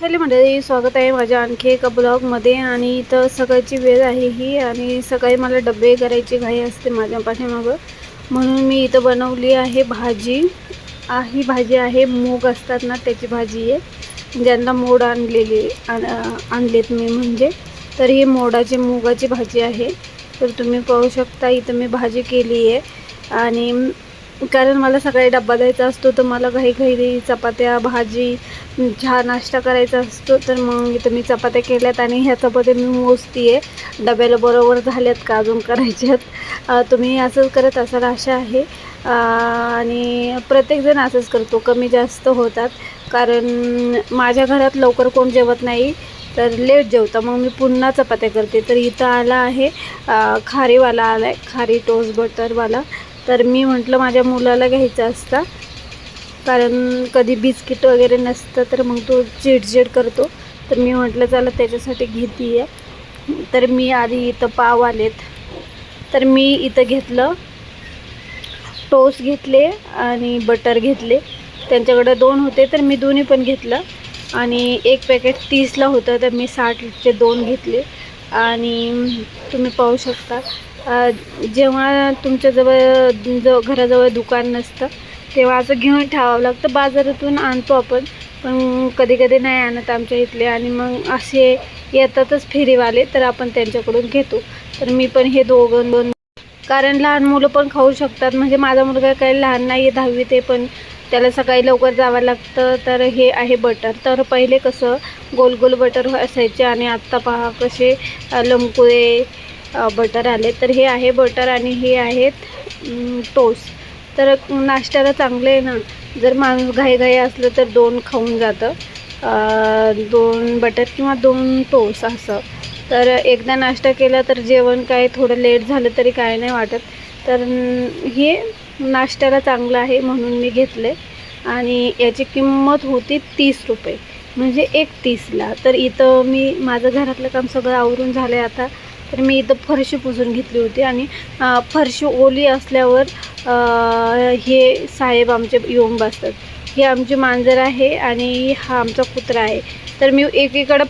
Hello मंडळी स्वागत आहे माझ्या आणखी एका ब्लॉगमध्ये आणि इथं सकाळची वेळ आहे ही आणि सकाळी मला डबे करायची घाई असते माझ्या पाठीमागं. म्हणून मी इथं बनवली आहे भाजी. ही भाजी आहे मूग असतात ना त्याची भाजी आहे. ज्यांना मोड आणलेली आण- आणलेत मी म्हणजे. तर ही मोडाची मुगाची भाजी आहे. तर तुम्ही पाहू शकता इथं मी भाजी केली आहे. आणि कारण मला सकाळी डब्बा द्यायचा असतो तर मला घाई घाई चपात्या भाजी चहा नाश्ता करायचा असतो तर मग इथं मी चपात्या केल्यात आणि ह्या चपात्या मी मोजती आहे डब्याला बरोबर झाल्यात का अजून करायच्यात? तुम्ही असंच करत असाल आशा आहे. आणि प्रत्येकजण असंच करतो कमी जास्त होतात. कारण माझ्या घरात लवकर कोण जेवत नाही तर लेट जेवतं. मग मी पुन्हा चपात्या करते. तर इथं आला आहे खारीवाला आला आहे खारी टोस्ट बटरवाला. तर मी म्हटलं माझ्या मुलाला घ्यायचं असतं. कारण कधी बिस्किट वगैरे नसतं तर मग तो चिडचिड करतो. तर मी म्हटलं चला त्याच्यासाठी घेते आहे तर मी आधी इथं पाव आलेत. तर मी इथं घेतलं. टोस्ट घेतले आणि बटर घेतले. त्यांच्याकडे दोन होते तर मी दोन्ही पण घेतलं. आणि एक पॅकेट तीसला होतं तर मी साठचे दोन घेतले. आणि तुम्ही पाहू शकता जेव्हा तुमच्याजवळ ज घराजवळ दुकान नसतं तेव्हा असं घेऊन ठेवावं लागतं. बाजारातून आणतो आपण पण कधी कधी नाही आणत आमच्या इथले. आणि मग असे येतातच फेरीवाले तर आपण त्यांच्याकडून घेतो. तर मी पण हे दोघं दोन कारण लहान मुलं पण खाऊ शकतात. म्हणजे माझा मुलगा काही लहान नाही आहे दहावी ते पण त्याला सकाळी लवकर जावं लागतं तर हे आहे बटर तर पहिले कसं गोल गोल बटर असायचे आणि आत्ता पहा कसे अ, लमकुळे बटर आले. तर हे आहे बटर आणि हे आहेत टोस्ट तर नाश्त्याला चांगले आहे ना जर माणूस घाईघाई असलं तर दोन खाऊन जातं. दोन बटर किंवा दोन टोस असं. तर एकदा नाश्ता केला तर जेवण काय थोडं लेट झालं तरी काय नाही वाटत. तर हे नाश्त्याला चांगलं आहे म्हणून मी घेतले. आणि याची किंमत होती तीस रुपये. म्हणजे एक तीसला. तर इथं मी माझं घरातलं काम सगळं आवरून झालं आहे आता. तर मी इथं फरशी पुसून घेतली होती. आणि फरशी ओली असल्यावर हे साहेब आमचे येऊन बसतात. हे आमची मांजर आहे आणि हा आमचा कुत्रा आहे. तर मी एकीकडं